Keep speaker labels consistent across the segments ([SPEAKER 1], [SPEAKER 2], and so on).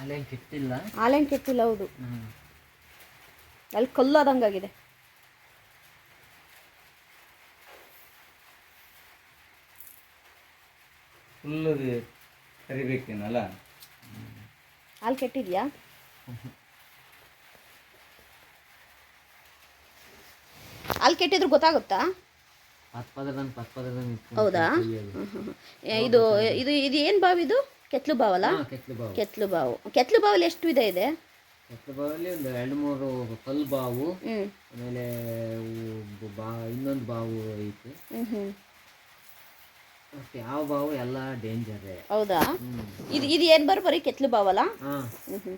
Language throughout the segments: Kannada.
[SPEAKER 1] ಅಲ್ಲೇನು ಕೆಟ್ಟಿಲ್ಲ.
[SPEAKER 2] ಹಾಲೇನು ಕೆಟ್ಟಿಲ್ಲ ಹೌದು. ಅಲ್ಲಿ ಕಲ್ಲಾದಂಗಾಗಿದೆ
[SPEAKER 3] ಫುಲ್ಲು ಕರಿಬೇಕೇನಲ್ಲ?
[SPEAKER 2] ಹಾಲು ಕೆಟ್ಟಿದ್ಯಾ? ಹಾಲು ಕೆಟ್ಟಿದ್ರು ಗೊತ್ತಾಗುತ್ತಾ? ಹೌದಾ? ಇದು ಇದು ಇದು ಏನು ಬಾವು ಕೆತ್ಲು ಬಾವಲ್ಲ
[SPEAKER 1] ಕೆತ್ತಲು ಬಾವು
[SPEAKER 2] ಕೆತ್ತಲು ಬಾವು ಕೆತ್ಲು ಬಾವಲ್ಲಿ ಎಷ್ಟು ವಿಧ ಇದೆ?
[SPEAKER 1] ಕೆಟ್ಲು ಬಾವಲ್ಲಿ ಒಂದು ಎರಡು ಮೂರು ಕಲ್ಲು ಬಾವು ಆಮೇಲೆ ಬಾ ಇನ್ನೊಂದು ಬಾವು ಐತೆ. ಯಾವ ಬಾವು ಎಲ್ಲ ಡೇಂಜರ್
[SPEAKER 2] ಹೌದಾ? ಇದು ಇದು ಏನು ಬರ ಬರೀ ಕೆತ್ಲು ಬಾವಲ್ಲ ಹ್ಞೂ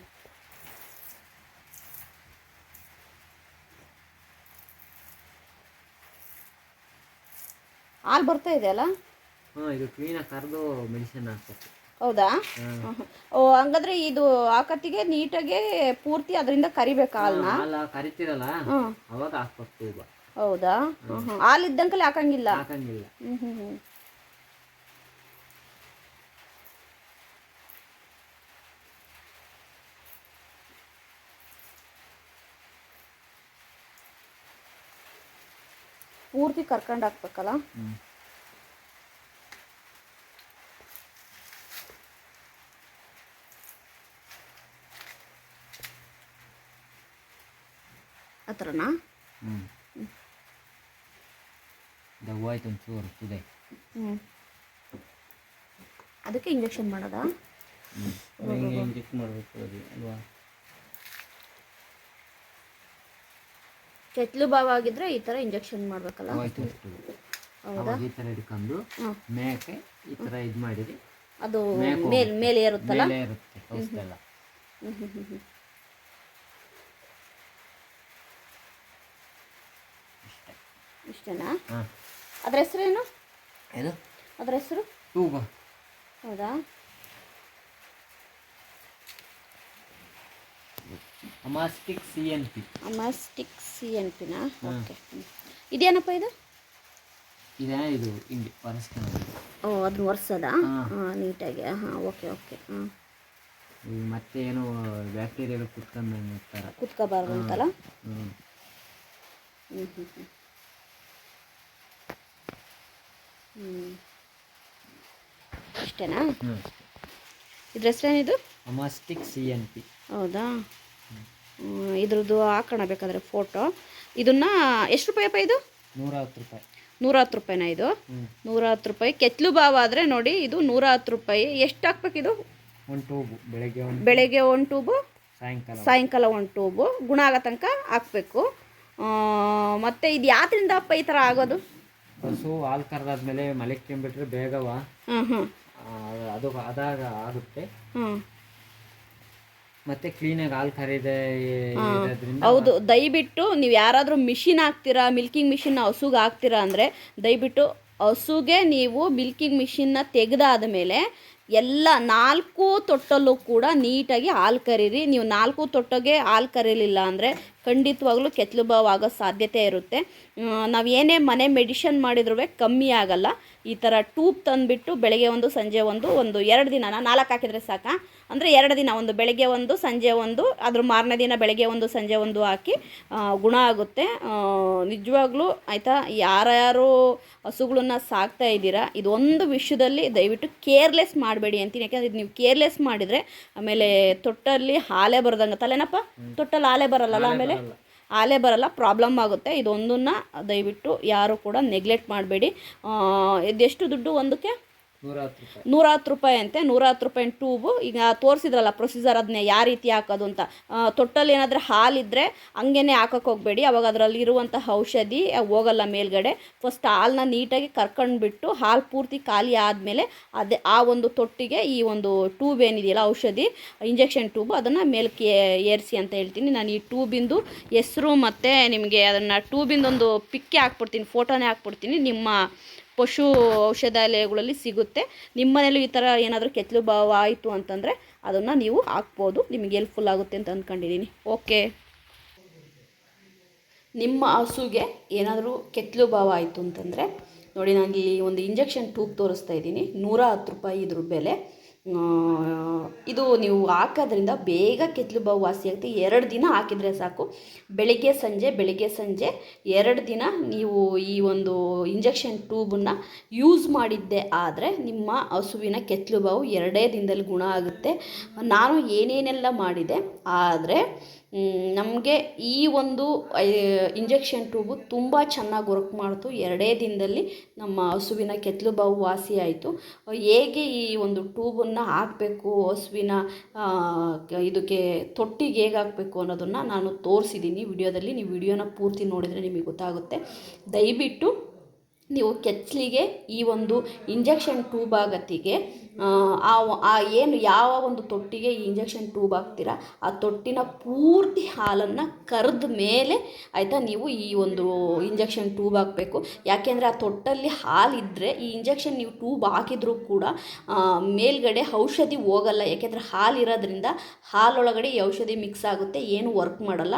[SPEAKER 2] ಹಾಲು ಬರ್ತಾ ಇದೆ ಅಲ್ಲ
[SPEAKER 1] ಹಾಂ ಇದು ಕ್ಲೀನಾಗಿ ಕರೆದು ಮೆಡಿಸಿನ್ ಹಾಕ್ಬೇಕು.
[SPEAKER 2] ಹೌದಾ? ಓ ಹಂಗಾದ್ರೆ ಇದು ಆಕತ್ತಿಗೆ ನೀಟಾಗೆ ಪೂರ್ತಿ ಅದರಿಂದ ಕರಿಬೇಕಾ ಹಾಲನ್ನ
[SPEAKER 1] ಹಾಲ ಕರಿತೀರಲ್ಲ? ಅವಾಗ ಹಾಕ್ಬೇಕು
[SPEAKER 2] ಹೌದಾ. ಹಾಲು ಇದ್ದಂಕಲೆ ಹಾಕಂಗಿಲ್ಲ?
[SPEAKER 1] ಹಾಕಂಗಿಲ್ಲ.
[SPEAKER 2] ಹ್ಮ್ ಹ್ಮ್ ಹ್ಮ್. ಪೂರ್ತಿ ಕರ್ಕೊಂಡು ಹಾಕ್ಬೇಕಲ್ಲ?
[SPEAKER 1] ಒಂಚೂರು
[SPEAKER 2] ಹ್ಞೂ ಅದಕ್ಕೆ ಇಂಜೆಕ್ಷನ್ ಮಾಡೋದಾ?
[SPEAKER 3] ಇಂಜೆಕ್ಟ್ ಮಾಡಬೇಕು ಅದು ಅಲ್ವಾ?
[SPEAKER 2] ಕೆತ್ಲು ಬಾವು ಆಗಿದ್ರೆ ಈ ತರ ಇಂಜೆಕ್ಷನ್ ಮಾಡ್ಬೇಕಲ್ಲ? ಹೌದಾ?
[SPEAKER 1] ಈ ಥರ ಹಿಡ್ಕೊಂಡು. ಮೇಕೆ ಈ ಥರ ಇದು ಮಾಡಿರಿ
[SPEAKER 2] ಅದು
[SPEAKER 1] ಮೇಲ್
[SPEAKER 2] ಮೇಲ್ ಏರುತ್ತಲ್ಲ?
[SPEAKER 1] ಮೇಲೆ ಇರುತ್ತೆ.
[SPEAKER 2] ಇಷ್ಟೇನಾ? ಅದ್ರ ಹೆಸರೇನು
[SPEAKER 1] ಇದು
[SPEAKER 2] ಅದ್ರ ಹೆಸರು?
[SPEAKER 1] ತೂಬ
[SPEAKER 2] ಹೌದಾ?
[SPEAKER 1] ಅಮಾಸ್ಟಿಕ್ ಸಿ ಎನ್ ಪಿ
[SPEAKER 2] ಅಮಾಸ್ಟಿಕ್ ಸಿ ಎನ್ ಪಿನಾ ಓಕೆ. ಇದೇನಪ್ಪ ಇದು?
[SPEAKER 1] ಇದೇ ಇದು ಹಿಂಗೆ ಒರೆಸ್ಕೊಳ್ಳೋದು
[SPEAKER 2] ಓ ಅದನ್ನ ಒರೆಸೋದಾ?
[SPEAKER 1] ಹಾ.
[SPEAKER 2] ನೀಟಾಗಿ. ಹಾಂ ಓಕೆ ಓಕೆ. ಹಾಂ
[SPEAKER 1] ಈ ಮತ್ತೆ ಏನು ಬ್ಯಾಕ್ಟೀರಿಯಾಗಳು ಕುತ್ಕೊಂಡು
[SPEAKER 2] ಕುತ್ಕೋಬಾರ್ದು ಅಂತಲ್ಲ?
[SPEAKER 1] ಹ್ಞೂ
[SPEAKER 2] ಹ್ಞೂ ಹ್ಞೂ ಹ್ಞೂ ಹ್ಞೂ ಇಷ್ಟೇನಾ ಇದ್ರ ಹೆಸರೇನಿದು?
[SPEAKER 1] ಅಮಾಸ್ಟಿಕ್ ಸಿ ಎನ್ ಪಿ.
[SPEAKER 2] ಹೌದಾ? ಇದ್ರದ್ದು ಹಾಕೋಣ ಬೇಕಾದ್ರೆ ಫೋಟೋ. ಇದನ್ನ ಎಷ್ಟು ರೂಪಾಯಪ್ಪ ಇದು?
[SPEAKER 1] ನೂರ ಹತ್ತು ರೂಪಾಯಿ.
[SPEAKER 2] ನೂರ ಹತ್ತು ರೂಪಾಯಿನ ಇದು? ನೂರ ಹತ್ತು ರೂಪಾಯಿ. ಕೆತ್ಲು ಬಾವ ಆದರೆ ನೋಡಿ ಇದು ನೂರ ಹತ್ತು ರೂಪಾಯಿ. ಎಷ್ಟು ಹಾಕ್ಬೇಕು ಇದು?
[SPEAKER 1] ಒಂದು ಟೂಬು. ಬೆಳಗ್ಗೆ ಒಂದು
[SPEAKER 2] ಬೆಳಗ್ಗೆ ಒಂದು ಟ್ಯೂಬು
[SPEAKER 1] ಸಾಯಂಕಾಲ
[SPEAKER 2] ಸಾಯಂಕಾಲ ಒಂದು ಟ್ಯೂಬು ಗುಣ ಆಗೋ ತನಕ ಹಾಕ್ಬೇಕು. ಮತ್ತು ಮತ್ತೆ ಇದು ಯಾತ್ರಿಂದ ಅಪ್ಪ ಈ ಥರ ಆಗೋದು?
[SPEAKER 1] ಹಸು ಹಾಲು ಕರೆದಾದ್ಮೇಲೆ ಮಲಕ್ಕೊಂಬಿಟ್ರೆ ಬೇಗವ? ಅದು ಅದಾಗ ಆಗುತ್ತೆ. ಮತ್ತೆ ಕ್ಲೀನಾಗಿ ಹಾಲು ಕರೀದೆ
[SPEAKER 2] ಹೌದು ದಯವಿಟ್ಟು ನೀವು ಯಾರಾದರೂ ಮಿಷಿನ್ ಹಾಕ್ತೀರಾ ಮಿಲ್ಕಿಂಗ್ ಮಿಷಿನ್ ಹಸುಗೆ ಹಾಕ್ತೀರಾ ಅಂದರೆ ದಯವಿಟ್ಟು ಹಸುಗೆ ನೀವು ಮಿಲ್ಕಿಂಗ್ ಮಿಷಿನ್ನ ತೆಗೆದಾದ ಮೇಲೆ ಎಲ್ಲ ನಾಲ್ಕು ತೊಟ್ಟಲ್ಲೂ ಕೂಡ ನೀಟಾಗಿ ಹಾಲು ಕರೀರಿ. ನೀವು ನಾಲ್ಕು ತೊಟ್ಟಗೆ ಹಾಲು ಕರೀಲಿಲ್ಲ ಅಂದರೆ ಖಂಡಿತವಾಗ್ಲೂ ಕೆತ್ತಲು ಬಾವು ಆಗೋ ಸಾಧ್ಯತೆ ಇರುತ್ತೆ. ನಾವು ಏನೇ ಮನೆ ಮೆಡಿಷನ್ ಮಾಡಿದ್ರೂ ಕಮ್ಮಿ ಆಗಲ್ಲ. ಈ ಥರ ಟೂಬ್ ತಂದುಬಿಟ್ಟು ಬೆಳಗ್ಗೆ ಒಂದು ಸಂಜೆ ಒಂದು ಒಂದು ಎರಡು ದಿನ ನಾಲ್ಕು ಹಾಕಿದರೆ ಸಾಕ? ಅಂದರೆ ಎರಡು ದಿನ ಒಂದು ಬೆಳಗ್ಗೆ ಒಂದು ಸಂಜೆ ಒಂದು ಅದ್ರ ಮಾರನೇ ದಿನ ಬೆಳಗ್ಗೆ ಒಂದು ಸಂಜೆ ಒಂದು ಹಾಕಿ ಗುಣ ಆಗುತ್ತೆ. ನಿಜವಾಗ್ಲೂ ಆಯಿತಾ ಯಾರ್ಯಾರು ಹಸುಗಳನ್ನ ಸಾಕ್ತಾ ಇದ್ದೀರಾ ಇದೊಂದು ವಿಷಯದಲ್ಲಿ ದಯವಿಟ್ಟು ಕೇರ್ಲೆಸ್ ಮಾಡಬೇಡಿ ಅಂತೀನಿ. ಯಾಕೆಂದ್ರೆ ಇದು ನೀವು ಕೇರ್ಲೆಸ್ ಮಾಡಿದರೆ ಆಮೇಲೆ ತೊಟ್ಟಲ್ಲಿ ಹಾಲೆ ಬರೋದಂಗೆ ತಲೆನಪ್ಪ ತೊಟ್ಟಲ್ಲಿ ಹಾಲೆ ಬರಲ್ಲಲ್ಲ ಆಮೇಲೆ? ಹಾಲೆ ಬರಲ್ಲ ಪ್ರಾಬ್ಲಮ್ ಆಗುತ್ತೆ. ಇದೊಂದನ್ನು ದಯವಿಟ್ಟು ಯಾರು ಕೂಡ ನೆಗ್ಲೆಕ್ಟ್ ಮಾಡಬೇಡಿ. ಇದೆಷ್ಟು ದುಡ್ಡು ಒಂದಕ್ಕೆ?
[SPEAKER 1] ನೂರ ಹತ್ತು ರೂಪಾಯಿ
[SPEAKER 2] ಅಂತೆ ನೂರ ಹತ್ತು ರೂಪಾಯಿ ಟ್ಯೂಬು ಈಗ ತೋರಿಸಿದ್ರಲ್ಲ ಪ್ರೊಸೀಜರ್ ಅದನ್ನೇ ಯಾವ ರೀತಿ ಹಾಕೋದು ಅಂತ. ತೊಟ್ಟಲ್ಲಿ ಏನಾದರೂ ಹಾಲಿದ್ದರೆ ಹಂಗೇನೆ ಹಾಕೋಕೆ ಹೋಗಬೇಡಿ. ಅವಾಗ ಅದರಲ್ಲಿ ಇರುವಂಥ ಔಷಧಿ ಹೋಗಲ್ಲ ಮೇಲ್ಗಡೆ. ಫಸ್ಟ್ ಹಾಲನ್ನ ನೀಟಾಗಿ ಕರ್ಕೊಂಡ್ಬಿಟ್ಟು, ಹಾಲು ಪೂರ್ತಿ ಖಾಲಿ ಆದಮೇಲೆ ಅದೇ, ಆ ಒಂದು ತೊಟ್ಟಿಗೆ ಈ ಒಂದು ಟ್ಯೂಬ್ ಏನಿದೆಯಲ್ಲ, ಔಷಧಿ, ಇಂಜೆಕ್ಷನ್ ಟ್ಯೂಬ್ ಅದನ್ನು ಮೇಲಕ್ಕೆ ಏರಿಸಿ ಅಂತ ಹೇಳ್ತೀನಿ. ನಾನು ಈ ಟ್ಯೂಬಿಂದು ಹೆಸರು ಮತ್ತು ನಿಮಗೆ ಅದನ್ನು ಟ್ಯೂಬಿಂದೊಂದು ಪಿಕ್ಕೆ ಹಾಕ್ಬಿಡ್ತೀನಿ, ಫೋಟೋನೇ ಹಾಕ್ಬಿಡ್ತೀನಿ. ನಿಮ್ಮ ಪಶು ಔಷಧಾಲಯಗಳಲ್ಲಿ ಸಿಗುತ್ತೆ. ನಿಮ್ಮ ಮನೇಲಿ ಈ ಥರ ಏನಾದರೂ ಕೆತ್ತಲು ಭಾವ ಆಯಿತು ಅಂತಂದರೆ ಅದನ್ನು ನೀವು ಹಾಕ್ಬೋದು. ನಿಮಗೆ ಹೆಲ್ಪ್ಫುಲ್ ಆಗುತ್ತೆ ಅಂತ ಅಂದ್ಕೊಂಡಿದ್ದೀನಿ ಓಕೆ ನಿಮ್ಮ ಹಸುಗೆ ಏನಾದರೂ ಕೆತ್ತಲು ಭಾವ ಆಯಿತು ಅಂತಂದರೆ ನೋಡಿ ನಾನು ಇಲ್ಲಿ ಒಂದು ಇಂಜೆಕ್ಷನ್ ಟೂಬ್ ತೋರಿಸ್ತಾ ಇದ್ದೀನಿ. ನೂರ ಹತ್ತು ರೂಪಾಯಿ ಇದ್ರ ಬೆಲೆ. ಇದು ನೀವು ಹಾಕೋದ್ರಿಂದ ಬೇಗ ಕೆತ್ತಲು ಬಾವು ವಾಸಿಯಾಗುತ್ತೆ ಎರಡು ದಿನ ಹಾಕಿದರೆ ಸಾಕು. ಬೆಳಿಗ್ಗೆ, ಸಂಜೆ ಬೆಳಿಗ್ಗೆ, ಸಂಜೆ ಎರಡು ದಿನ ನೀವು ಈ ಒಂದು ಇಂಜೆಕ್ಷನ್ ಟ್ಯೂಬನ್ನು ಯೂಸ್ ಮಾಡಿದ್ದೆ ಆದರೆ ನಿಮ್ಮ ಹಸುವಿನ ಕೆತ್ತಲು ಬಾವು ಎರಡೇ ದಿನದಲ್ಲಿ ಗುಣ ಆಗುತ್ತೆ. ನಾನು ಏನೇನೆಲ್ಲ ಮಾಡಿದೆ, ಆದರೆ ನಮಗೆ ಈ ಒಂದು ಇಂಜೆಕ್ಷನ್ ಟ್ಯೂಬು ತುಂಬ ಚೆನ್ನಾಗಿ ವರ್ಕ್ ಮಾಡ್ತು. ಎರಡೇ ದಿನದಲ್ಲಿ ನಮ್ಮ ಹಸುವಿನ ಕೆತ್ತಲು ಬಾವು ವಾಸಿ ಆಯಿತು. ಹೇಗೆ ಈ ಒಂದು ಟ್ಯೂಬನ್ನು ಹಾಕಬೇಕು, ಹಸುವಿನ ಇದಕ್ಕೆ ತೊಟ್ಟಿಗೆ ಹೇಗೆ ಹಾಕಬೇಕು ಅನ್ನೋದನ್ನು ನಾನು ತೋರಿಸಿದ್ದೀನಿ ವಿಡಿಯೋದಲ್ಲಿ ನೀವು ವಿಡಿಯೋನ ಪೂರ್ತಿ ನೋಡಿದರೆ ನಿಮಗೆ ಗೊತ್ತಾಗುತ್ತೆ. ದಯವಿಟ್ಟು ನೀವು ಕೆಚ್ಚಲಿಗೆ ಈ ಒಂದು ಇಂಜೆಕ್ಷನ್ ಟ್ಯೂಬ್ ಆಗತ್ತಿಗೆ, ಆ ಏನು ಯಾವ ಒಂದು ತೊಟ್ಟಿಗೆ ಈ ಇಂಜೆಕ್ಷನ್ ಟ್ಯೂಬ್ ಹಾಕ್ತೀರಾ, ಆ ತೊಟ್ಟಿನ ಪೂರ್ತಿ ಹಾಲನ್ನು ಕರೆದ ಮೇಲೆ ಆಯಿತಾ ನೀವು ಈ ಒಂದು ಇಂಜೆಕ್ಷನ್ ಟ್ಯೂಬ್ ಹಾಕಬೇಕು. ಯಾಕೆಂದರೆ ಆ ತೊಟ್ಟಲ್ಲಿ ಹಾಲಿದ್ದರೆ ಈ ಇಂಜೆಕ್ಷನ್ ನೀವು ಟ್ಯೂಬ್ ಹಾಕಿದರೂ ಕೂಡ ಮೇಲ್ಗಡೆ ಔಷಧಿ ಹೋಗಲ್ಲ. ಯಾಕೆಂದರೆ ಹಾಲಿರೋದ್ರಿಂದ ಹಾಲೊಳಗಡೆ ಈ ಔಷಧಿ ಮಿಕ್ಸ್ ಆಗುತ್ತೆ, ಏನು ವರ್ಕ್ ಮಾಡಲ್ಲ.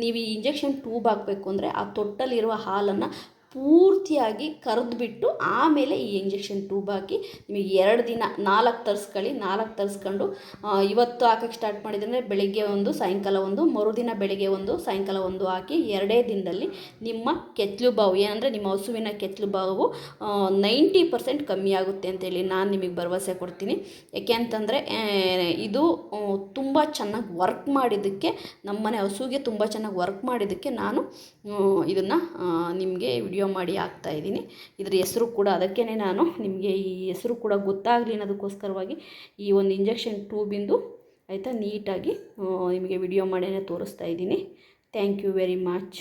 [SPEAKER 2] ನೀವು ಈ ಇಂಜೆಕ್ಷನ್ ಟ್ಯೂಬ್ ಹಾಕಬೇಕು ಅಂದರೆ ಆ ತೊಟ್ಟಲ್ಲಿರುವ ಹಾಲನ್ನು ಪೂರ್ತಿಯಾಗಿ ಕರೆದ್ಬಿಟ್ಟು ಆಮೇಲೆ ಈ ಇಂಜೆಕ್ಷನ್ ಟ್ಯೂಬ್ ಹಾಕಿ ನಿಮಗೆ ಎರಡು ದಿನ, ನಾಲ್ಕು ತರಿಸ್ಕೊಳ್ಳಿ ನಾಲ್ಕು ತರಿಸ್ಕೊಂಡು ಇವತ್ತು ಹಾಕಕ್ಕೆ ಸ್ಟಾರ್ಟ್ ಮಾಡಿದ್ರೆ ಬೆಳಿಗ್ಗೆ ಒಂದು, ಸಾಯಂಕಾಲ ಒಂದು, ಮರುದಿನ ಬೆಳಿಗ್ಗೆ ಒಂದು, ಸಾಯಂಕಾಲ ಒಂದು ಹಾಕಿ ಎರಡೇ ದಿನದಲ್ಲಿ ನಿಮ್ಮ ಕೆತ್ತಲು ಬಾವು, ಏನಂದರೆ ನಿಮ್ಮ ಹಸುವಿನ ಕೆತ್ತಲು ಬಾವು ನೈಂಟಿ ಪರ್ಸೆಂಟ್ ಕಮ್ಮಿ ಆಗುತ್ತೆ ಅಂತೇಳಿ ನಾನು ನಿಮಗೆ ಭರವಸೆ ಕೊಡ್ತೀನಿ. ಯಾಕೆ ಅಂತಂದರೆ ಇದು ತುಂಬ ಚೆನ್ನಾಗಿ ವರ್ಕ್ ಮಾಡಿದ್ದಕ್ಕೆ, ನಮ್ಮನೆ ಹಸುಗೆ ತುಂಬ ಚೆನ್ನಾಗಿ ವರ್ಕ್ ಮಾಡಿದ್ದಕ್ಕೆ ನಾನು ಇದನ್ನು ನಿಮಗೆ ವಿಡಿಯೋ ಮಾಡಿ ಹಾಕ್ತಾ ಇದ್ದೀನಿ. ಇದರ ಹೆಸರು ಕೂಡ ಅದಕ್ಕೇ ನಾನು ನಿಮಗೆ ಈ ಹೆಸರು ಕೂಡ ಗೊತ್ತಾಗಲಿ ಅನ್ನೋದಕ್ಕೋಸ್ಕರವಾಗಿ ಈ ಒಂದು ಇಂಜೆಕ್ಷನ್ ಟ್ಯೂಬಿಂದು ಆಯಿತಾ ನೀಟಾಗಿ ನಿಮಗೆ ವಿಡಿಯೋ ಮಾಡಿಯೇ ತೋರಿಸ್ತಾ ಇದ್ದೀನಿ. Thank you very much